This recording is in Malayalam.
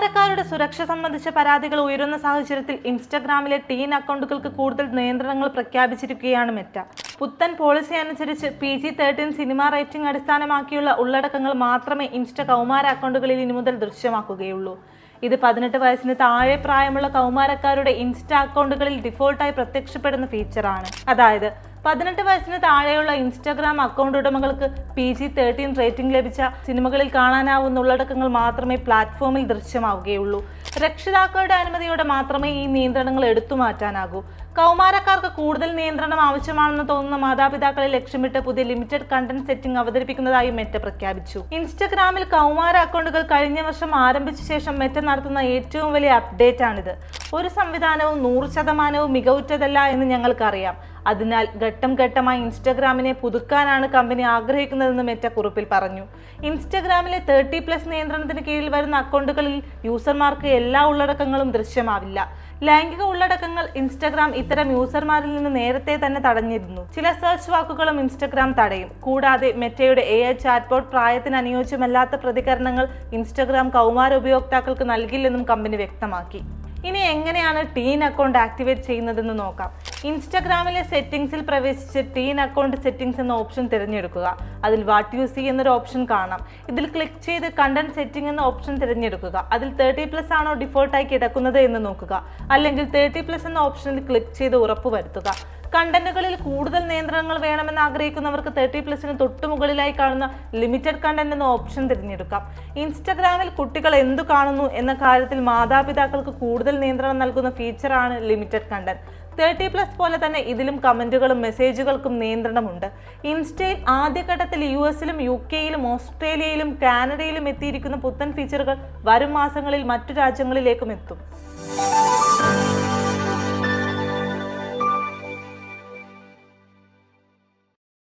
കൗമാരക്കാരുടെ സുരക്ഷ സംബന്ധിച്ച പരാതികൾ ഉയരുന്ന സാഹചര്യത്തിൽ ഇൻസ്റ്റഗ്രാമിലെ ടീൻ അക്കൗണ്ടുകൾക്ക് കൂടുതൽ നിയന്ത്രണങ്ങൾ പ്രഖ്യാപിച്ചിരിക്കുകയാണ് മെറ്റ. പുത്തൻ പോളിസി അനുസരിച്ച് P G thirteen cinema rating അടിസ്ഥാനമാക്കിയുള്ള ഉള്ളടക്കങ്ങൾ മാത്രമേ ഇൻസ്റ്റ കൗമാര അക്കൗണ്ടുകളിൽ ഇനി മുതൽ ദൃശ്യമാക്കുകയുള്ളൂ. ഇത് പതിനെട്ട് വയസ്സിന് താഴെ പ്രായമുള്ള കൗമാരക്കാരുടെ ഇൻസ്റ്റ അക്കൗണ്ടുകളിൽ ഡിഫോൾട്ടായി പ്രത്യക്ഷപ്പെടുന്ന ഫീച്ചറാണ് അതായത് പതിനെട്ട് വയസ്സിന് താഴെയുള്ള ഇൻസ്റ്റാഗ്രാം അക്കൗണ്ട് ഉടമകൾക്ക് പി ജി തേർട്ടീൻ റേറ്റിംഗ് ലഭിച്ച സിനിമകളിൽ കാണാനാവുന്ന ഉള്ളടക്കങ്ങൾ മാത്രമേ പ്ലാറ്റ്ഫോമിൽ ദൃശ്യമാവുകയുള്ളൂ. രക്ഷിതാക്കളുടെ അനുമതിയോടെ മാത്രമേ ഈ നിയന്ത്രണങ്ങൾ എടുത്തു മാറ്റാനാകൂ കൗമാരക്കാർക്ക് കൂടുതൽ നിയന്ത്രണം ആവശ്യമാണെന്ന് തോന്നുന്ന മാതാപിതാക്കളെ ലക്ഷ്യമിട്ട് പുതിയ ലിമിറ്റഡ് കണ്ടന്റ് സെറ്റിംഗ് അവതരിപ്പിക്കുന്നതായി മെറ്റ പ്രഖ്യാപിച്ചു. ഇൻസ്റ്റഗ്രാമിൽ കൗമാര അക്കൗണ്ടുകൾ കഴിഞ്ഞ വർഷം ആരംഭിച്ച ശേഷം മെറ്റ നടത്തുന്ന ഏറ്റവും വലിയ അപ്ഡേറ്റ് ആണിത് ഒരു സംവിധാനവും നൂറ് ശതമാനവും മികവുറ്റതല്ല എന്ന് ഞങ്ങൾക്കറിയാം. അതിനാൽ ഘട്ടം ഘട്ടമായി ഇൻസ്റ്റഗ്രാമിനെ പുതുക്കാനാണ് കമ്പനി ആഗ്രഹിക്കുന്നതെന്ന് മെറ്റ കുറിപ്പിൽ പറഞ്ഞു. ഇൻസ്റ്റഗ്രാമിലെ തേർട്ടി പ്ലസ് നിയന്ത്രണത്തിന് കീഴിൽ വരുന്ന അക്കൗണ്ടുകളിൽ യൂസർമാർക്ക് എല്ലാ ഉള്ളടക്കങ്ങളും ദൃശ്യമാവില്ല. ലൈംഗിക ഉള്ളടക്കങ്ങൾ ഇൻസ്റ്റഗ്രാം ഇത്തരം യൂസർമാരിൽ നിന്ന് നേരത്തെ തന്നെ തടഞ്ഞിരുന്നു. ചില സെർച്ച് വാക്കുകളും ഇൻസ്റ്റഗ്രാം തടയും. കൂടാതെ മെറ്റയുടെ എ ഐ ചാറ്റ്ബോട്ട് പ്രായത്തിന് അനുയോജ്യമല്ലാത്ത പ്രതികരണങ്ങൾ ഇൻസ്റ്റഗ്രാം കൗമാര ഉപയോക്താക്കൾക്ക് നൽകില്ലെന്നും കമ്പനി വ്യക്തമാക്കി. ഇനി എങ്ങനെയാണ് ടീൻ അക്കൗണ്ട് ആക്ടിവേറ്റ് ചെയ്യുന്നതെന്ന് നോക്കാം. ഇൻസ്റ്റഗ്രാമിലെ സെറ്റിംഗ്സിൽ പ്രവേശിച്ച് ടീൻ അക്കൗണ്ട് സെറ്റിംഗ്സ് എന്ന ഓപ്ഷൻ തിരഞ്ഞെടുക്കുക. അതിൽ വാട്ട് യു സി എന്നൊരു ഓപ്ഷൻ കാണാം. ഇതിൽ ക്ലിക്ക് ചെയ്ത് കണ്ടന്റ് സെറ്റിംഗ് എന്ന ഓപ്ഷൻ തിരഞ്ഞെടുക്കുക. അതിൽ തേർട്ടി പ്ലസ് ആണോ ഡിഫോൾട്ടായി കിടക്കുന്നത് എന്ന് നോക്കുക. അല്ലെങ്കിൽ തേർട്ടി പ്ലസ് എന്ന ഓപ്ഷനിൽ ക്ലിക്ക് ചെയ്ത് ഉറപ്പുവരുത്തുക കണ്ടന്റുകളിൽ കൂടുതൽ നിയന്ത്രണങ്ങൾ വേണമെന്ന് ആഗ്രഹിക്കുന്നവർക്ക് തേർട്ടി പ്ലസിന് തൊട്ട് മുകളിലായി കാണുന്ന ലിമിറ്റഡ് കണ്ടന്റ് എന്ന ഓപ്ഷൻ തിരഞ്ഞെടുക്കാം. ഇൻസ്റ്റഗ്രാമിൽ കുട്ടികൾ എന്തു കാണുന്നു എന്ന കാര്യത്തിൽ മാതാപിതാക്കൾക്ക് കൂടുതൽ നിയന്ത്രണം നൽകുന്ന ഫീച്ചറാണ് ലിമിറ്റഡ് കണ്ടന്റ് തേർട്ടി പ്ലസ് പോലെ തന്നെ ഇതിലും കമന്റുകളും മെസ്സേജുകൾക്കും നിയന്ത്രണമുണ്ട്. ഇൻസ്റ്റയിൽ ആദ്യഘട്ടത്തിൽ യു എസിലും യു കെയിലും ഓസ്ട്രേലിയയിലും കാനഡയിലും എത്തിയിരിക്കുന്ന പുത്തൻ ഫീച്ചറുകൾ വരും മാസങ്ങളിൽ മറ്റു രാജ്യങ്ങളിലേക്കും എത്തും.